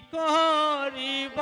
করিব?